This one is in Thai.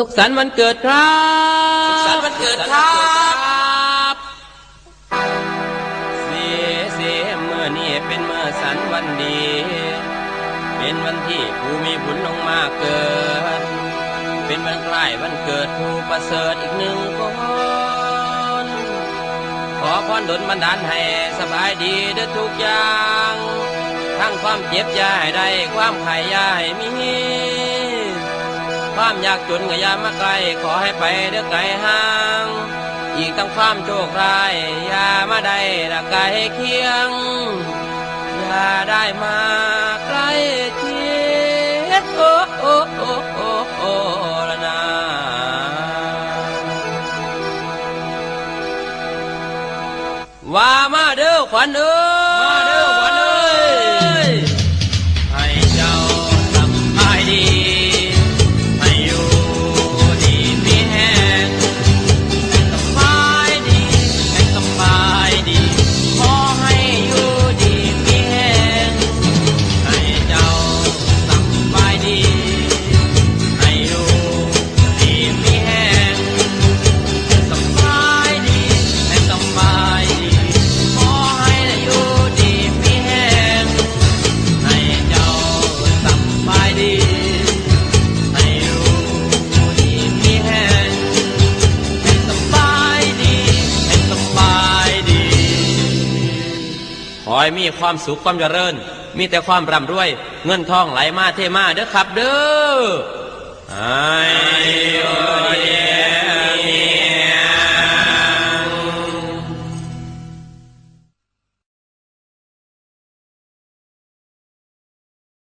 สุขสันต์วันเกิดครับ สุขสันต์วันเกิดครับเสียเสียเมื่อนี้เป็นเมื่อสันวันดี เป็นวันที่ผู้มีบุญลงมาเกิด เป็นวันคล้วันเกิดผู้ประเสริฐอีกหนึ่งคนขอพรดลบันดาลให้สบายดีเด้อทุกอย่าง ทั้งความเจ็บยาให้ได้ความไข่ยาให้มี ความยากจนก็อย่ามาไกลขอให้ไปเด้อไกลห่าง อีกทั้งความโชคร้ายอย่ามาได้ละไกลเคียง อย่าได้มาใกล้เคียงโอ้โอ้โอ้โอ้โอ้ละนาว่ามาเด้อขวัญเอ้ยมาเด้อ อให้มีความสุขความเจริญ มีแต่ความร่ำรวย เงินทองไหลมาเทมาเด้อครับเด้อให้อ